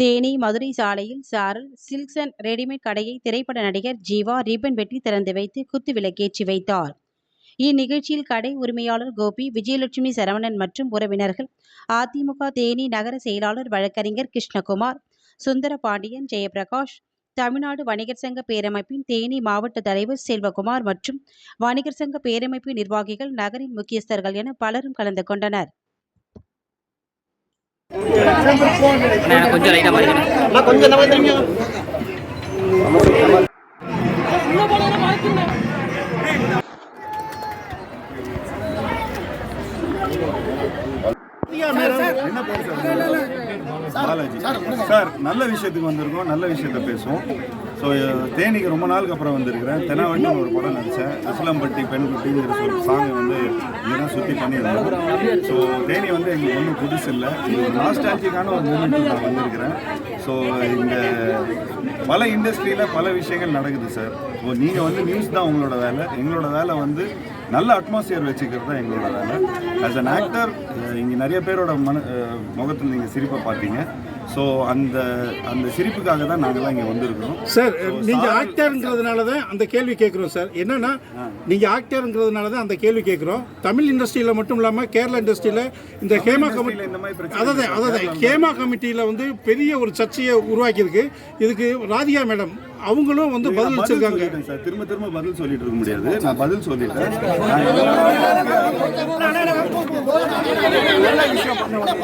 தேனி மதுரை சாலையில் சாரல் silks and readymade கடையை திரைப்பட நடிகர் ஜீவா ரிப்பன் வெட்டி திறந்து வைத்து குத்துவிளக்கேற்றி வைத்தார். இந்நிகழ்ச்சியில் கடை உரிமையாளர் கோபி விஜயலட்சுமி சரவணன் மற்றும் உறவினர்கள் அதிமுக தேனி நகர செயலாளர் வழக்கறிஞர் கிருஷ்ணகுமார் சுந்தர பாண்டியன் ஜெயபிரகாஷ் தமிழ்நாடு வணிகர் சங்க பேரமைப்பின் தேனி மாவட்ட தலைவர் செல்வகுமார் மற்றும் வணிகர் சங்க பேரமைப்பு நிர்வாகிகள் நகரின் முக்கியஸ்தர்கள் என பலரும் கலந்து கொண்டனர். கொஞ்சம் லைட்டாக படிக்கிறேன் கொஞ்சம் நகர்ந்துங்க என்ன பேர் சார் பாலாஜி சார் நல்ல விஷயத்துக்கு வந்திருக்கோம் நல்ல விஷயத்த பேசுவோம் ஸோ தேனிக்கு ரொம்ப நாளுக்கு அப்புறம் வந்திருக்கிறேன். தெனாவட்டின்னு ஒரு படம் நடித்தேன் அஸ்லம்பட்டி பெண்குட்டிங்கிற ஒரு சாங்கை வந்து இங்கே சுற்றி பண்ணியிருந்தேன் ஸோ தேனி வந்து எங்களுக்கு ஒன்றும் புதுசு இல்லை. இது ஒரு நாஸ்டாலஜிக்கான ஒரு மூமெண்ட் நான் வந்திருக்கிறேன். ஸோ இந்த பல இண்டஸ்ட்ரியில் பல விஷயங்கள் நடக்குது சார் ஸோ நீங்கள் வந்து நியூஸ் தான் உங்களோட வேலை. எங்களோட வேலை வந்து நல்ல அட்மாஸ்பியர் வச்சுக்கிறது தான் எங்களோட வேலை. ஆஸ் அன் ஆக்டர் இங்கே நிறைய பேரோட மன முகத்தில் நீங்கள் சிரிப்பை பார்த்தீங்க. ஸோ அந்த அந்த சிரிப்புக்காக தான் நாங்கள்லாம் இங்கே வந்திருக்கிறோம். சார் நீங்க ஆக்டர்ங்கிறதுனால தான் அந்த கேள்வி கேட்குறோம் சார் என்னன்னா நீங்க ஆக்டர்ங்கிறதுனால தான் அந்த கேள்வி கேட்குறோம். தமிழ் இண்டஸ்ட்ரியில மட்டும் இல்லாம கேரளா இண்டஸ்ட்ரியில இந்த ஹேமா கமிட்டி இந்த மாதிரி அதாவது அதாவது ஹேமா கமிட்டியில வந்து பெரிய ஒரு சர்ச்சையை உருவாக்கியிருக்கு. இதுக்கு ராதிகா மேடம் அவங்களும் வந்து பதில் வச்சிருக்காங்க. சார் திரும்ப திரும்ப பதில் சொல்லிட்டு இருக்க முடியாது. நான் பதில் சொல்லிட்டேன் நல்ல விஷயம் பண்ணுவாங்க